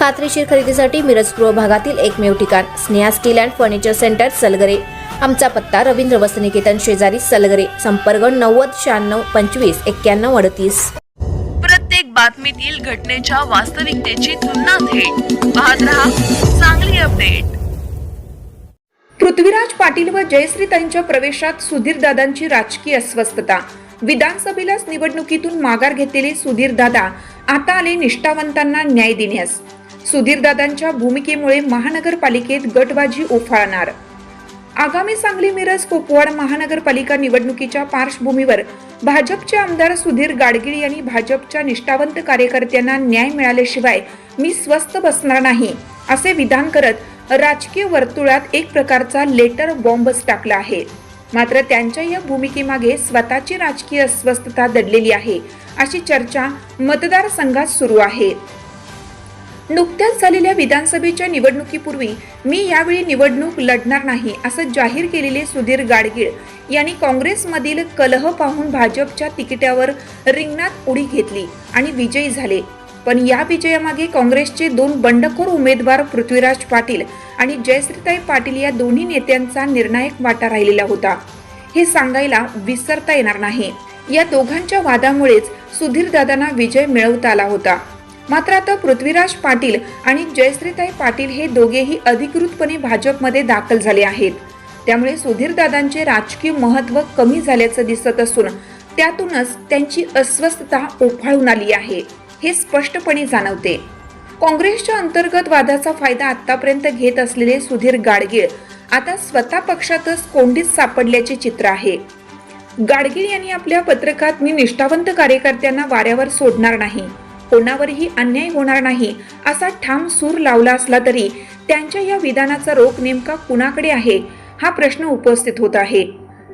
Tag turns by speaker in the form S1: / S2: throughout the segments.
S1: खात्रीशीर खरेदीसाठी मिरज पूर्व भागातील एकमेव ठिकाण Sneha steel and furniture centre Salgare. आमचा पत्ता रवींद्र वसनिकेतन शेजारी सलगरे संपर्क नव्वद शहाण्णव पंचवीस एक्क्याण्णव अडतीस.
S2: प्रत्येक बातमीतील घटनेच्या वास्तविकतेची तुलना थेट. पाहत रहा चांगली अपडेट.
S3: पृथ्वीराज पाटील व जयश्रीताईंच्या प्रवेशात सुधीरदादांची राजकीय अस्वस्थता. विधानसभेलाच निवडणुकीतून माघार घेतलेले सुधीरदादा आता आले निष्ठावंतांना न्याय देण्यास. सुधीरदादांच्या भूमिकेमुळे महानगरपालिकेत गटबाजी उफाळणार. आगामी सांगली मिरज कुपवाड महानगरपालिका निवडणुकीच्या पार्श्वभूमीवर भाजपचे आमदार सुधीर गाडगीळ यांनी भाजपच्या निष्ठावंत कार्यकर्त्यांना न्याय मिळाल्याशिवाय मी स्वस्थ बसणार नाही असे विधान करत राजकीय वर्तुळात एक प्रकारचा लेटर बॉम्बच टाकला आहे. मात्र त्यांच्या या भूमिकेमागे स्वतःची राजकीय अस्वस्थता दडलेली आहे अशी चर्चा मतदारसंघात सुरू आहे. नुकत्याच झालेल्या विधानसभेच्या निवडणुकीपूर्वी मी यावेळी निवडणूक लढणार नाही असं जाहीर केलेले सुधीर गाडगीळ यांनी काँग्रेसमधील कलह पाहून भाजपच्या तिकिटावर रिंगणात उडी घेतली आणि विजयी झाले. पण या विजयामागे काँग्रेसचे दोन बंडखोर उमेदवार पृथ्वीराज पाटील आणि जयश्रीताई पाटील या दोन्ही नेत्यांचा निर्णायक वाटा राहिलेला होता. हे सांगायला विसरता येणार नाही. या दोघांच्या वादामुळेच सुधीरदादांना विजय मिळवता आला होता. मात्र आता पृथ्वीराज पाटील आणि जयश्रीताई पाटील हे दोघेही अधिकृतपणे भाजपमध्ये दाखल झाले आहेत. त्यामुळे सुधीरदादांचे राजकीय महत्त्व कमी झाल्याचं दिसत असून त्यातूनच त्यांची अस्वस्थता उफाळून आली आहे हे स्पष्टपणे जाणवते. काँग्रेसच्या अंतर्गत वादाचा फायदा आतापर्यंत घेत असलेले सुधीर गाडगीळ आता स्वतः पक्षातच कोंडीत सापडल्याचे चित्र आहे. गाडगीळ यांनी आपल्या पत्रकात मी निष्ठावंत कार्यकर्त्यांना वाऱ्यावर सोडणार नाही. कोणावरही अन्याय होणार नाही असा ठाम सूर लावला असला तरी त्यांच्या या विधानाचा रोख नेमका कुणाकडे आहे? हा प्रश्न उपस्थित होत आहे.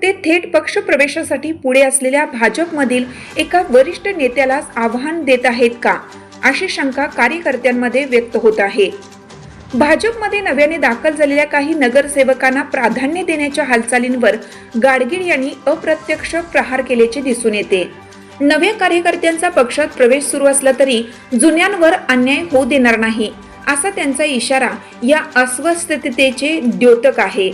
S3: ते थेट पक्ष प्रवेशासाठी पुढे असलेल्या भाजपमधील एका वरिष्ठ नेत्यालाच आव्हान देत आहेत का? अशी शंका कार्यकर्त्यांमध्ये व्यक्त होत आहे. भाजपमध्ये नव्याने दाखल झालेल्या काही नगरसेवकांना प्राधान्य देण्याच्या हालचालींवर गाडगीळ यांनी अप्रत्यक्ष प्रहार केल्याचे दिसून येते. नव्या कार्यकर्त्यांचा पक्षात प्रवेश सुरू असला तरी जुन्यांवर अन्याय होऊ देणार नाही असा त्यांचा इशारा या अस्वस्थतेचे द्योतक आहे.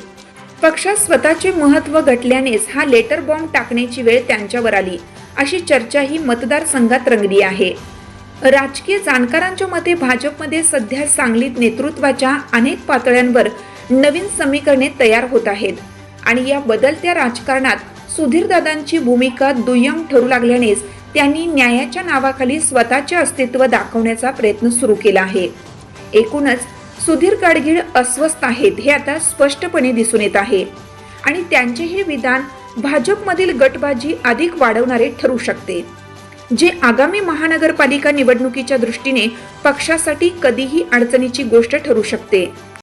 S3: पक्षात स्वतःचे महत्त्व घटल्यानेच हा लेटर बॉम्ब टाकण्याची वेळ त्यांच्यावर आली अशी चर्चा ही मतदारसंघात रंगली आहे. राजकीय जाणकारांच्या मते भाजपमध्ये सध्या सांगलीत नेतृत्वाच्या अनेक पातळ्यांवर नवीन समीकरणे तयार होत आहेत आणि या बदलत्या राजकारणात सुधीरदादांची भूमिका दुय्यम ठरू लागल्यानेच त्यांनी न्यायाच्या नावाखाली स्वतःचे अस्तित्व दाखवण्याचा प्रयत्न सुरू केला आहे. एकूणच सुधीर गाडगीळ अस्वस्थ आहेत हे आता स्पष्टपणे दिसून येत आहे. आणि त्यांचे हे विधान भाजपमधील गटबाजी अधिक वाढवणारे ठरू शकते. जे आगामी महानगरपालिका निवडणुकीच्या दृष्टीने पक्षासाठी कधीही अडचणीची गोष्ट ठरू शकते.